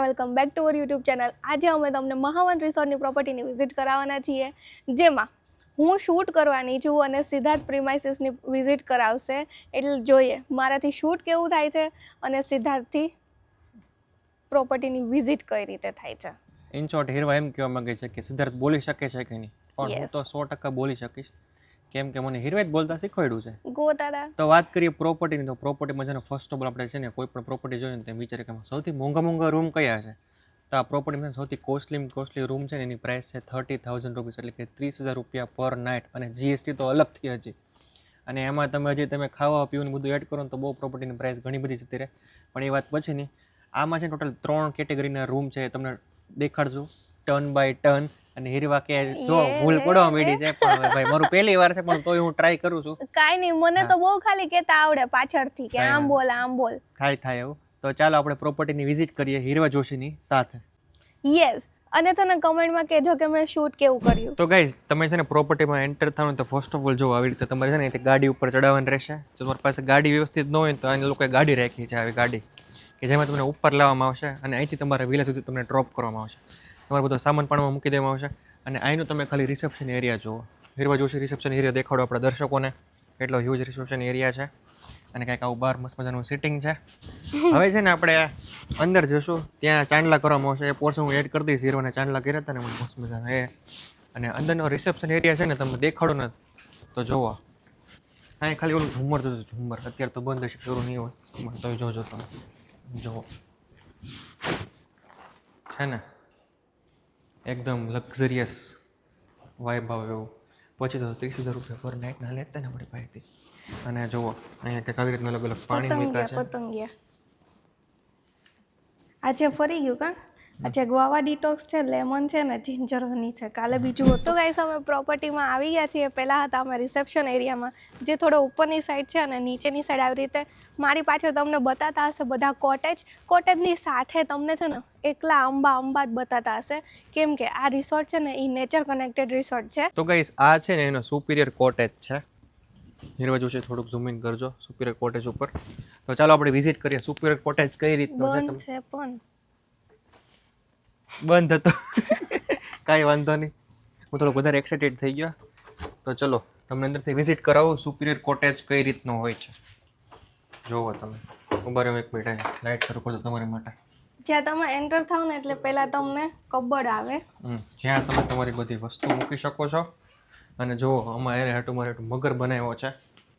And welcome back to our YouTube channel આજે અમે તમને મહાવન રિસોર્ટની પ્રોપર્ટીની વિઝિટ કરાવવાના છીએ જેમાં હું શૂટ કરવાની છું અને સિદ્ધાર્થ પ્રિમાઇસીસની વિઝિટ કરાવશે. એટલે જોઈએ મારાથી શૂટ કેવું થાય છે અને સિદ્ધાર્થથી પ્રોપર્ટીની વિઝિટ કઈ રીતે થાય છે. ઇન શોર્ટ હીરવા એમ કહેવા માંગે છે કે સિદ્ધાર્થ બોલી શકે છે કે નહીં? પણ હું તો સો ટકા બોલી શકીશ. કેમ કે મને હીરવે બોલતા શીખવાડ્યું છે. ગોટાળા. તો વાત કરીએ પ્રોપર્ટીની તો પ્રોપર્ટીમાં છે ને ફર્સ્ટ ઓફ ઓલ આપણે છે ને કોઈ પણ પ્રોપર્ટી જોઈએ ને તેમ વિચારે કે સૌથી મોંઘા મોંઘા રૂમ કયા છે? તો આ પ્રોપર્ટીમાં સૌથી કોસ્ટલી કોસ્ટલી રૂમ છે ને એની પ્રાઇસ છે થર્ટી થાઉઝન્ડ રૂપીસ એટલે કે ત્રીસ હજાર રૂપિયા પર નાઇટ અને જીએસટી તો અલગથી હજી. અને એમાં તમે હજી તમે ખાવા પીવાનું બધું એડ કરો તો બહુ પ્રોપર્ટીની પ્રાઇસ ઘણી બધી જતી રહે. પણ એ વાત પછીની આમાં છે ટોટલ ત્રણ કેટેગરીના રૂમ છે તમને દેખાડશું. ટર્ન બાય ટર્ન અને હીરવા કે જો ભૂલ પડવા માંડી છે પણ ભાઈ મારું પહેલી વાર છે પણ તોય હું ટ્રાય કરું છું. કાંઈ નહીં મને તો બહુ ખાલી કહેતા આવડે પાછળથી કે આમ બોલ આમ બોલ. થાય થાય એવું. તો ચાલો આપણે પ્રોપર્ટીની વિઝિટ કરીએ હીરવા જોશીની સાથે. યસ અને તને કમેન્ટમાં કહેજો કે મેં શૂટ કેવું કર્યું. તો ગાઈઝ તમે છે ને પ્રોપર્ટીમાં એન્ટર થવાનું તો ફર્સ્ટ ઓફ ઓલ જો આવી રીતે તમારે છે ને ગાડી ઉપર ચડાવવાની રહેશે. જો તમારી પાસે ગાડી વ્યવસ્થિત ન હોય તો આ લોકોએ ગાડી રાખી છે આવી ગાડી કે જેમાં તમને ઉપર લાવવામાં આવશે અને અહીંથી તમારા વિલા સુધી તમને ડ્રોપ કરવામાં આવશે. તમારો બધો સામાન પાણીમાં મૂકી દેવામાં આવશે. અને અહીંનું તમે ખાલી રિસેપ્શન એરિયા જુઓ. હીરવા જોશી રિસેપ્શન એરિયા દેખાડો આપણા દર્શકોને. એટલો હ્યુજ રિસેપ્શન એરિયા છે. અને કંઈક આવું બહાર મસ્ત મજાનું સિટિંગ છે. હવે છે ને આપણે અંદર જશું. ત્યાં ચાંદલા કરવામાં આવશે. એ પોર્શન હું એડ કરી દઈશ. હીરોને ચાંદલા કર્યા હતા ને મને મસ્ત મજાના એ અને અંદરનો રિસેપ્શન એરિયા છે ને તમે દેખાડો ને તો જોવો અહીં ખાલી ઓલું ઝુમર જોજો ઝુમર અત્યારે તો બંધ હશે, શરૂ નહીં હોય. તો જોજો તમે. જુઓ. છે ને? એકદમ લક્ઝરિયસ વાઇબ આવે એવું પછી તો ત્રીસ હજાર રૂપિયા પર નાઇટના લેતા ને આપણી પાસેથી અને જુઓ અહીંયા કે આવી રીતના અલગ અલગ પાણી મૂક્યા છે. પતંગિયા. આજે ફરી ગયું કા? આજે ગુઆવા ડિટોક્સ છે લેમન છે ને જિંજર હની છે. કાલે બીજું હતું. તો ગાઈસ અમે પ્રોપર્ટીમાં આવી ગયા છીએ. પહેલાં હતા અમે રિસેપ્શન એરિયામાં જે થોડો ઉપરની સાઈડ છે અને નીચેની સાઈડ આવી રીતે મારી પાછળ તમને બતાતા હશે બધા કોટેજ કોટેજની સાથે તમને છે ને એકલા અંબા અંબા જ બતાતા હશે. કેમ કે આ રિસોર્ટ છે ને એ નેચર કનેક્ટેડ રિસોર્ટ છે. તો ગાઈસ આ છે ને એનો સુપિરિયર કોટેજ છે. નિર્વજો છે થોડુંક ઝૂમ ઇન કરજો સુપિરિયર કોટેજ ઉપર. તો ચાલો આપણે વિઝિટ કરીએ સુપિરિયર કોટેજ કઈ રીતનો બંધ છે પણ. બંધ હતો. કાંઈ વાંધો નહીં. હું થોડો વધારે એક્સાઇટેડ થઈ ગયો. તો ચલો તમને અંદરથી વિઝિટ કરાવું. સુપિરિયર કોટેજ કઈ રીતનો હોય છે? જોવો તમે. ઊભા રહ્યો એક મિનિટ લાઇટ શરૂ કરજો તમારી માટે. જ્યાં તમે એન્ટર થાવ ને એટલે પહેલાં તમને કબડ આવે. જ્યાં તમે તમારી બધી વસ્તુ મૂકી શકો છો. અને જુઓ આમાં એને હાટું મારે મગર બનાવ્યો છે.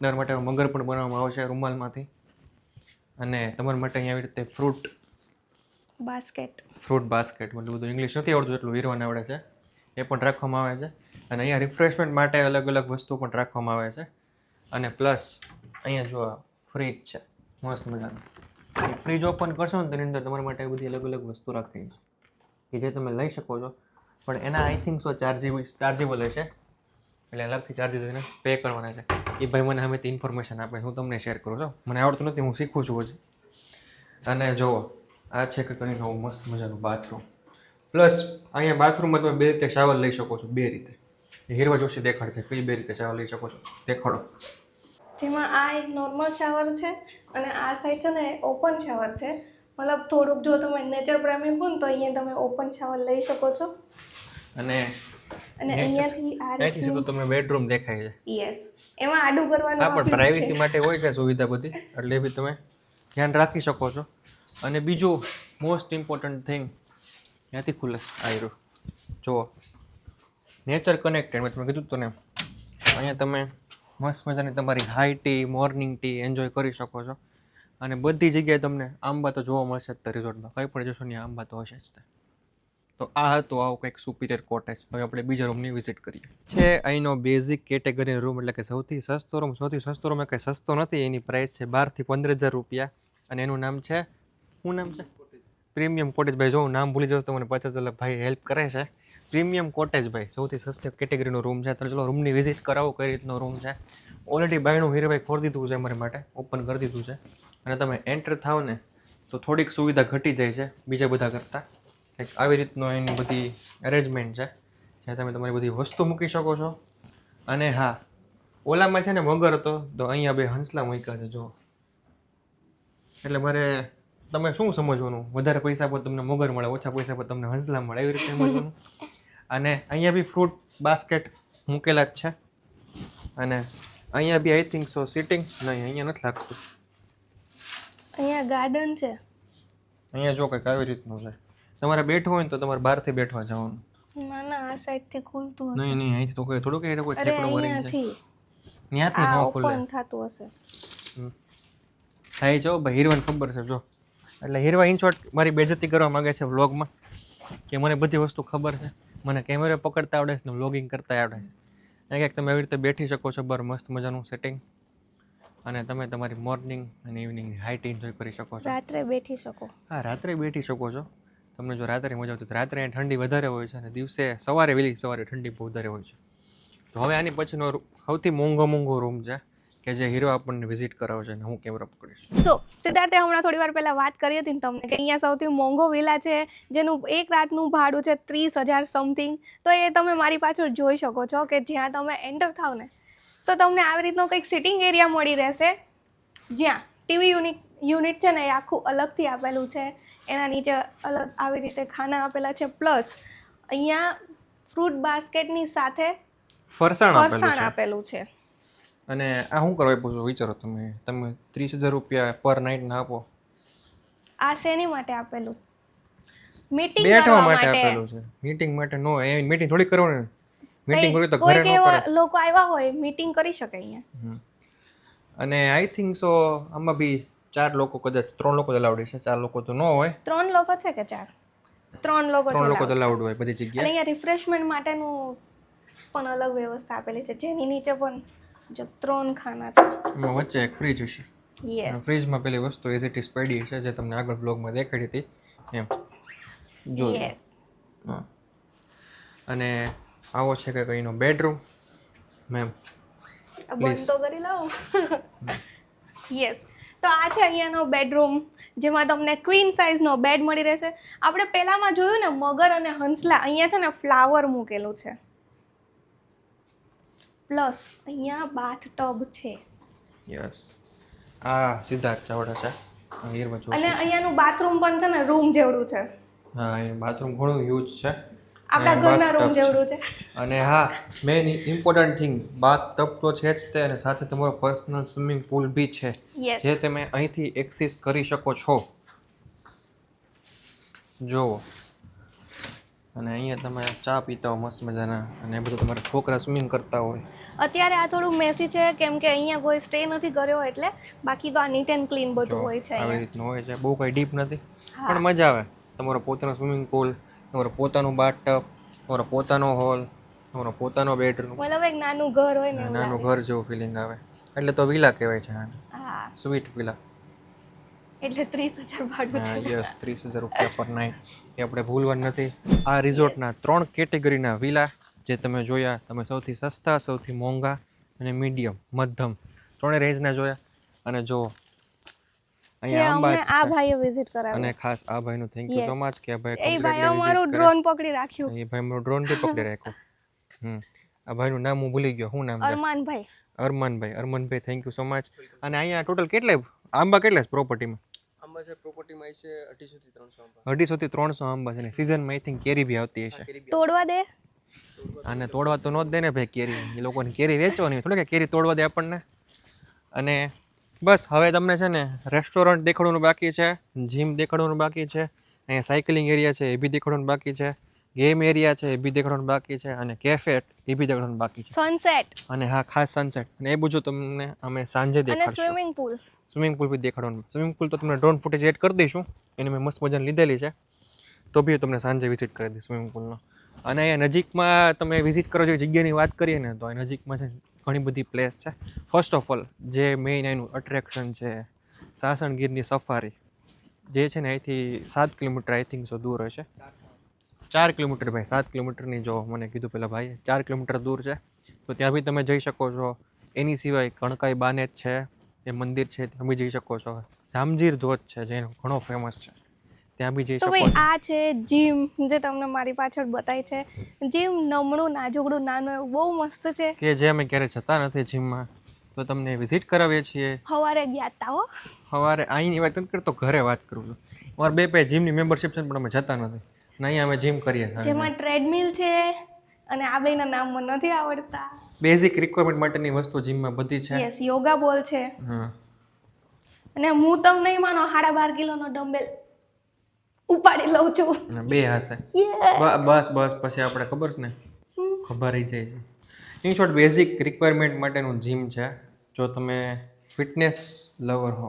દર માટે મગર પણ બનાવવામાં આવે છે રૂમાલમાંથી. અને તમારા માટે અહીંયા આવી રીતે ફ્રૂટ બાસ્કેટ. ફ્રૂટ બાસ્કેટ, મતલબ બધું ઇંગ્લિશ નથી આવડતું એટલું, હીરવાને આવડે છે. એ પણ રાખવામાં આવે છે. અને અહીંયા રિફ્રેશમેન્ટ માટે અલગ અલગ વસ્તુ પણ રાખવામાં આવે છે. અને પ્લસ અહીંયા જો ફ્રીજ છે, મસ્ત મજાનું. ફ્રીજ ઓપન કરશો ને તેની અંદર તમારા માટે બધી અલગ અલગ વસ્તુ રાખી છે કે જે તમે લઈ શકો છો. પણ એના I think so chargeable chargeable હશે. એટલે અલગથી ચાર્જીસ એને પે કરવાના છે. એ ભાઈ મને હમેથી ઇન્ફોર્મેશન આપે, હું તમને શેર કરું છું. મને આવડતું નથી, હું શીખું છું હજી અને જુઓ આ છે કે કરીને નવું મસ્ત મજાનું બાથરૂમ પ્લસ અહીંયા બાથરૂમમાં તમે બે રીતે શાવર લઈ શકો છો બે રીતે. એ હીરવા જોશી દેખાડશે કઈ બે રીતે શાવર લઈ શકો છો? દેખાડો. જેમાં આ એક નોર્મલ શાવર છે અને આ સાઈડ છે ને ઓપન શાવર છે. મતલબ થોડુંક જો તમે નેચર પ્રેમી હો ને તો અહીંયા તમે ઓપન શાવર લઈ શકો છો. અને અને અહીંયાથી આ અહીંથી સીધું તમને બેડરૂમ દેખાય છે. યસ એમાં આડું કરવાનું હા પણ પ્રાઇવસી માટે હોય છે સુવિધા બધી એટલે બી તમે ધ્યાન રાખી શકો છો. અને બીજું મોસ્ટ ઇમ્પોર્ટન્ટ થિંગ ત્યાંથી ખુલે, આયરું. જુઓ. નેચર કનેક્ટેડ મેં તમે કીધું હતું ને. અહીંયા તમે મસ્ત મજાની તમારી high tea morning tea enjoy કરી શકો છો. અને બધી જગ્યાએ તમને આંબા તો જોવા મળશે જ તે રિઝોર્ટમાં કંઈ પણ જશો ને, આંબા તો હશે જ તે. તો આ હતું આવું કંઈક સુપિરિયર કોટેજ હવે આપણે બીજા રૂમની વિઝિટ કરીએ. છે અહીંનો બેઝિક કેટેગરી રૂમ એટલે કે સૌથી સસ્તો રૂમ સૌથી સસ્તો રૂમ કંઈ સસ્તો નથી, એની પ્રાઇસ છે બારથી પંદર હજાર રૂપિયા. અને એનું નામ છે શું નામ છે? પ્રીમિયમ કોટેજ ભાઈ, જો નામ ભૂલી જાઉં તો મને પચાસ ડોલર ભાઈ હેલ્પ કરે છે. પ્રીમિયમ કોટેજ ભાઈ, સૌથી સસ્તી કેટેગરીનો રૂમ છે. તો ચલો રૂમની વિઝિટ કરાવો કઈ રીતનો રૂમ છે. ઓલરેડી બાયણું હીરભાઈ ખોલી દીધું છે અમારી માટે ઓપન કરી દીધું છે. અને તમે એન્ટર થાવ ને, તો થોડીક સુવિધા ઘટી જાય છે બીજા બધા કરતાં. કંઈક આવી રીતનો એની બધી અરેન્જમેન્ટ છે, જ્યાં તમે તમારી બધી વસ્તુ મૂકી શકો છો. અને હા, ઓલામાં છે ને મગર હતો, તો અહીંયા બે હંસલા મૂક્યા છે જો એટલે મારે તમે શું સમજવાનું? વધારે પૈસા પર તમને મોગર મળે ઓછા પૈસા પર તમને હંસલા મળે એવી રીતે સમજવાનું? અને અહીંયા બી ફ્રૂટ બાસ્કેટ મૂકેલા જ છે. અને અહીંયા બી આઈ થિંક સો સિટિંગ નહીં અહીંયા નથી લાગતું. અહીંયા ગાર્ડન છે. અહીંયા જો કંઈક આવી રીતનું છે. તમારે બેઠવું હોય ને તો તમારે બહારથી બેઠવા જવાનું. ના ના આ સાઈડથી ખુલતું હશે. નહીં નહીં અહીંથી તો કોઈ થોડુંક એને કોઈ ઠેકડો મરી અહીંયાથી. ત્યાંથી ન ખુલે. થતું હશે. થાય જો ભાઈ હીરવાને ખબર છે જો. એટલે હીરવા ઇન શોર્ટ મારી બેજતી કરવા માંગે છે વ્લોગમાં કે મને બધી વસ્તુ ખબર છે. મને કેમેરા પકડતા આવડે છે ને વ્લોગિંગ કરતા આવડે છે. એક એક તમે એવી રીતે બેઠી શકો છો બર મસ્ત મજાનું સેટિંગ અને તમે તમારી મોર્નિંગ અને ઇવનિંગ હાઇટ એન્જોય કરી શકો છો. રાત્રે બેઠી શકો. હા રાત્રે બેઠી શકો છો. તમને જો રાત્રે મજા આવતી તો રાત્રે અહીંયા ઠંડી વધારે હોય છે અને દિવસે સવારે વહેલી સવારે ઠંડી બહુ વધારે હોય છે. તો હવે આની પછીનો સૌથી મોંઘો મોંઘો રૂમ છે. કે જે હીરો આપણને વિઝિટ કરાવશે અને હું કેમેરા પકડીશ. સો સિદ્ધાર્થે હમણાં થોડી વાર પહેલા વાત કરી હતી ને તમને કે અહીંયા સૌથી મોંઘો વિલા છે જેનું એક રાતનું ભાડું છે ત્રીસ હજાર સમથિંગ તો એ તમે મારી પાછળ જોઈ શકો છો કે જ્યાં તમે એન્ટર થાવ ને તો તમને આવી રીતનો કંઈક સિટિંગ એરિયા મળી રહેશે. જ્યાં ટીવી યુનિટ યુનિટ છે ને એ આખું અલગથી આપેલું છે. એના નીચે અલગ આવી રીતે ખાના આપેલા છે. પ્લસ અહીંયા ફ્રૂટ બાસ્કેટની સાથે ફરસાણ આપેલું છે. અને આ શું કરવા આપ્યું છે? વિચારો તમે. તમે ત્રીસ હજાર રૂપિયા પર નાઇટ ના આપો. આ શેની માટે આપેલું? મીટિંગ બેઠવા માટે આપેલું છે. મીટિંગ માટે નો એ મીટિંગ થોડી કરવાની. મીટિંગ કરવી તો ઘરે નો કરે લોકો આવ્યા હોય મીટિંગ કરી શકે અહીંયા. અને આઈ થિંક સો આમાં બી ચાર લોકો કદાચ ત્રણ લોકો જ અલાઉડ છે ચાર લોકો તો ન હોય. ત્રણ લોકો છે કે ચાર? ત્રણ લોકો ત્રણ લોકો. તો અલાઉડ હોય બધી અને જગ્યાએ અહીંયા રિફ્રેશમેન્ટ માટેનું પણ અલગ વ્યવસ્થા આપેલી છે. જેની નીચે પણ જો ત્રણ ખાના છે. એમાં વચ્ચે એક ફ્રીજ હશે. યસ ફ્રીજમાં પેલી વસ્તુ એઝ ઇટ ઇઝ પડી છે જે તમને આગળ બ્લોગમાં દેખાડી હતી. એમ. જો યસ. અને આવો છે કે કઈનો બેડરૂમ મેમ બંધ તો કરી લઉં યસ તો આ છે અહીંયાનો બેડરૂમ જેમાં તમને ક્વીન સાઇઝનો બેડ મળી રહેશે. આપણે પહેલાંમાં જોયું ને મગર અને હંસલા અહીંયા છે ને ફ્લાવર મૂકેલું છે. પ્લસ અહીંયા બાથ ટબ છે. યસ. આ સિદ્ધાર્થ ચાવડા છે. અને અહીંયાનું બાથરૂમ પણ છે ને રૂમ જેવડું છે. હા એ બાથરૂમ ઘણું યુઝ છે. આપણા ઘરના રૂમ જેવડું છે. અને હા man important thing bath tub તો છે જ તે અને સાથે તમારો પર્સનલ સ્વિમિંગ પુલ બી છે. જે તમે અહીંથી એક્સેસ કરી શકો છો. જુઓ. અને અહીંયા તમે ચા પીતા હો મસ્ત મજાના. અને એ બધું તમારા છોકરા સ્વિમિંગ કરતા હોય. અત્યારે આ થોડું મેસી છે કેમ કે અહીંયા કોઈ સ્ટે નથી કર્યો એટલે બાકી તો આ નીટ એન્ડ ક્લીન બધું હોય છે આવી રીતનું હોય છે. બહુ કંઈ ડીપ નથી. પણ મજા આવે. તમારો પોતાનો સ્વિમિંગ પુલ તમારો પોતાનો બાથટબ તમારો પોતાનો હોલ તમારો પોતાનો બેડરૂમ મતલબ એક નાનું ઘર હોય ને નાનું ઘર જેવું ફિલિંગ આવે. એટલે તો વિલા કહેવાય છે હા. સ્વીટ વિલા એટલે ત્રીસ હજાર ભાડું છે. યસ ત્રીસ હજાર રૂપિયા પર નાઇટ એ આપણે ભૂલવાનું નથી. આ રિઝોર્ટના ત્રણ કેટેગરીના વિલા જે તમે જોયા તમે સૌથી સસ્તા સૌથી મોંઘા અને મીડિયમ મધ્યમ ત્રણેય રેન્જના જોયા. અને જો અહીંયા અમને આ ભાઈએ વિઝિટ કરાવ્યું. અને ખાસ આ ભાઈનું થેન્ક યુ સો મચ કે ભાઈ એ ભાઈ અમારું ડ્રોન પકડી રાખ્યું. એ ભાઈ મારું ડ્રોન બી પકડી રાખ્યું. હમ. આ ભાઈનું નામ હું ભૂલી ગયો. શું નામ અરમાનભાઈ. અરમાનભાઈ. અરમાનભાઈ થેન્ક યુ સો મચ અને અહીંયા ટોટલ કેટલા આંબા કેટલા પ્રોપર્ટીમાં આંબા છે પ્રોપર્ટીમાં છે અઢીસોથી ત્રણસો આંબા. અઢીસોથી ત્રણસો આંબા છે ને. સિઝનમાં આઈ થિંક કેરી બી આવતી હશે. તોડવા દે? અને તોડવા તો ન જ દે ને ભાઈ કેરી. એ લોકોને કેરી વેચવાની થોડી કે કેરી તોડવા દે આપણને. અને બસ હવે તમને છે ને રેસ્ટોરન્ટ દેખાડવાનું બાકી છે જીમ દેખાડવાનું બાકી છે અહીંયા સાયકલિંગ એરિયા છે એ બી દેખાડવાનું બાકી છે. ગેમ એરિયા છે એ બી દેખાડવાનું બાકી છે અને કેફે એ બી દેખાડવાનું બાકી છે. સનસેટ અને હા ખાસ સનસેટ અને એ બધું તમને અમે સાંજે અને સ્વિમિંગ પુલ સ્વિમિંગ પૂલ બી દેખાડવાનું. સ્વિમિંગ પુલ તો તમને ડ્રોન ફૂટેજ એડ કરી દઈશું. એને મેં મસ્ત મજાની લીધેલી છે. તો બી તમને સાંજે વિઝિટ કરી દઈશ સ્વિમિંગ પુલનો અને અહીંયા નજીકમાં તમે વિઝિટ કરો જેવી જગ્યાની વાત કરીએ ને તો નજીકમાં છે ઘણી બધી પ્લેસ છે. ફર્સ્ટ ઓફ ઓલ જે મેઇન એનું અટ્રેક્શન છે સાસણગીરની સફારી જે છે ને અહીંથી સાત કિલોમીટર આઈ થિંક સો દૂર હશે ચાર કિલોમીટર ભાઈ સાત કિલોમીટરની જો મને કીધું પેલા ભાઈ ચાર કિલોમીટર દૂર છે. તો ત્યાં બી તમે જઈ શકો છો. એની સિવાય કણકાઈ બાનેજ છે એ મંદિર છે ત્યાં બી જઈ શકો છો. જામજીર ધોધ છે જે ઘણો ફેમસ છે. ત્યાં બી જઈ શકો ભાઈ છો. આ છે જીમ જે તમને મારી પાછળ બતાય છે. જીમ નમણું નાજુકડું નાનું એવું બહુ મસ્ત છે. કે જે અમે ક્યારે જતા નથી જીમમાં તો તો તમને વિઝિટ કરાવીએ છીએ. સવારે ગયા તા હો. સવારે અહીંની વાત નથી કરતો ઘરે વાત કરું છું. અમારે બે પે જીમની મેમ્બરશિપ છે પણ અમે જતા નથી. ને અહીંયા અમે જીમ કરીએ. જેમાં ટ્રેડમિલ છે અને આ બેના નામ મને નથી આવડતા. બેઝિક રિક્વાયરમેન્ટ માટેની વસ્તુ જીમમાં બધી છે. યસ યોગા બોલ છે. અને હું તમને માનો સાડા બાર કિલોનો ડમ્બેલ ઉપાડી લઉં છું. બે હાથે. બસ બસ પછી આપણે ખબર છે ને? ખબર રહી જાય છે. ઇન શોર્ટ બેઝિક રિક્વાયરમેન્ટ માટેનું જીમ છે. જો તમે ફિટનેસ લવર હો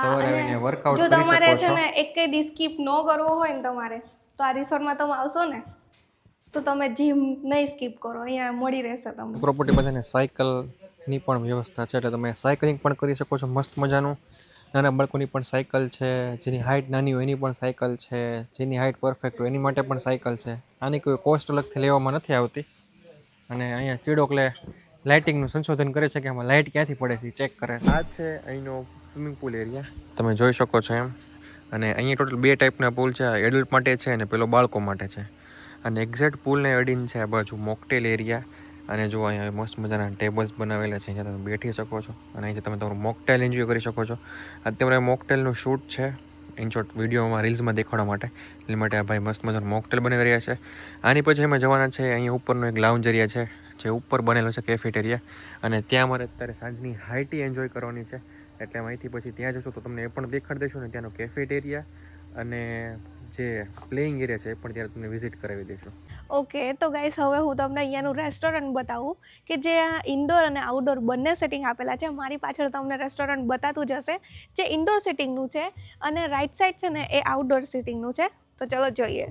સવારે આવીને વર્કઆઉટ જો તમારે છે ને એક દી સ્કીપ ન કરવો હોય ને તમારે તો આ રિસોર્ટમાં તમે આવશો ને તો તમે જીમ નહીં સ્કીપ કરો અહીંયા મળી રહેશે તમને. પ્રોપર્ટી બધાને સાયકલની પણ વ્યવસ્થા છે એટલે તમે સાયકલિંગ પણ કરી શકો છો મસ્ત મજાનું. નાના બાળકોની પણ સાયકલ છે જેની હાઇટ નાની હોય એની પણ સાયકલ છે જેની હાઇટ પરફેક્ટ હોય એની માટે પણ સાયકલ છે. આની કોઈ કોસ્ટ અલગથી લેવામાં નથી આવતી. અને અહીંયા ચીડોકલે લાઇટિંગનું સંશોધન કરે છે કે આમાં લાઇટ ક્યાંથી પડે છે ચેક કરે. આ છે અહીંનો સ્વિમિંગ પુલ એરિયા તમે જોઈ શકો છો એમ. અને અહીંયા ટોટલ બે ટાઈપના પુલ છે. એડલ્ટ માટે છે અને પેલો બાળકો માટે છે. અને એક્ઝેક્ટ પુલને અડીને છે આ બાજુ મોકટેલ એરિયા અને જો અહીંયા મસ્ત મજાના ટેબલ્સ બનાવેલા છે જ્યાં તમે બેઠી શકો છો. અને અહીંથી તમે તમારું મોકટેલ એન્જોય કરી શકો છો. અત્યારે મોકટેલનું શૂટ છે ઇન શોર્ટ વિડીયોમાં રીલ્સમાં દેખાડવા માટે. એટલે માટે આ ભાઈ મસ્ત મજાનું મોકટેલ બનાવી રહ્યા છે. આની પછી અમે જવાના છે, અહીંયા ઉપરનો એક લાઉન્જ એરિયા છે, જે ઉપર બનેલો છે કેફેટેરિયા અને ત્યાં અમારે અત્યારે સાંજની હાઈટી એન્જોય કરવાની છે. એટલે અહીંથી પછી ત્યાં જશો તો તમને એ પણ દેખાડી દઈશું ને ત્યાંનો કેફેટેરિયા અને જે પ્લેઇંગ એરિયા છે એ પણ ત્યારે તમને વિઝિટ કરાવી દઈશું. ઓકે, તો ગાઈસ હવે હું તમને અહીંયાનું રેસ્ટોરન્ટ બતાવું કે જે આ ઇન્ડોર અને આઉટડોર બંને સેટિંગ આપેલા છે. મારી પાછળ તમને રેસ્ટોરન્ટ બતાતું જશે જે ઇન્ડોર સેટિંગનું છે અને રાઈટ સાઈડ છે ને એ આઉટડોર સેટિંગનું છે. તો ચલો જોઈએ.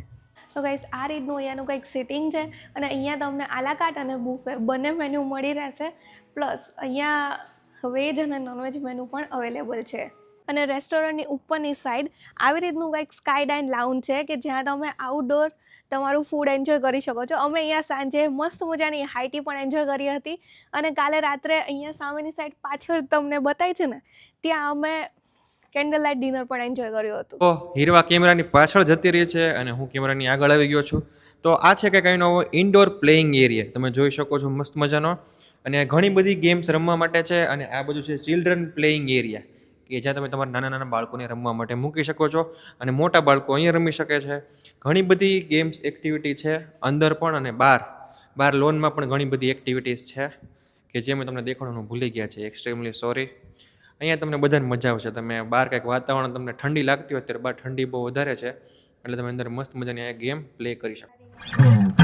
તો ગાઈસ આ રીતનું અહીંયાનું કંઈક સેટિંગ છે અને અહીંયા તમને આલાકાટ અને બુફે બંને મેન્યુ મળી રહેશે. પ્લસ અહીંયા વેજ અને નોનવેજ મેનુ પણ અવેલેબલ છે. અને રેસ્ટોરન્ટની ઉપરની સાઈડ આવી રીતનું કંઈક સ્કાય ડાઇન લાઉન્જ છે કે જ્યાં તમે આઉટડોર તમારું ફૂડ એન્જોય કરી શકો છો. અમે અહીંયા સાંજે મસ્ત મજાની હાઈટી પણ એન્જોય કરી હતી. અને કાલે રાત્રે અહીંયા સામેની સાઈડ પાછળ તમને બતાવી છે ને, ત્યાં અમે કેન્ડલ લાઇટ ડિનર પણ એન્જોય કર્યું હતું. તો હીરવા કેમેરાની પાછળ જતી રહી છે અને હું કેમેરાની આગળ આવી ગયો છું. તો આ છે કે કંઈનો ઇન્ડોર પ્લેઇંગ એરિયા તમે જોઈ શકો છો મસ્ત મજાનો. અને ઘણી બધી ગેમ્સ રમવા માટે છે અને આ બધું છે ચિલ્ડ્રન પ્લેઇંગ એરિયા કે જ્યાં તમે તમારા નાના નાના બાળકોને રમવા માટે મૂકી શકો છો અને મોટા બાળકો અહીંયા રમી શકે છે. ઘણી બધી ગેમ્સ એક્ટિવિટી છે અંદર પણ અને બહાર. બહાર લોનમાં પણ ઘણી બધી એક્ટિવિટીઝ છે, કે જે મેં તમને દેખાડવાનું ભૂલી ગયા છે એક્સ્ટ્રીમલી સોરી અહીંયા તમને બધાને મજા આવશે. તમે બહાર કંઈક વાતાવરણ તમને ઠંડી લાગતી હોય, ત્યારે બહાર ઠંડી બહુ વધારે છે, એટલે તમે અંદર મસ્ત મજાની આ ગેમ પ્લે કરી શકો.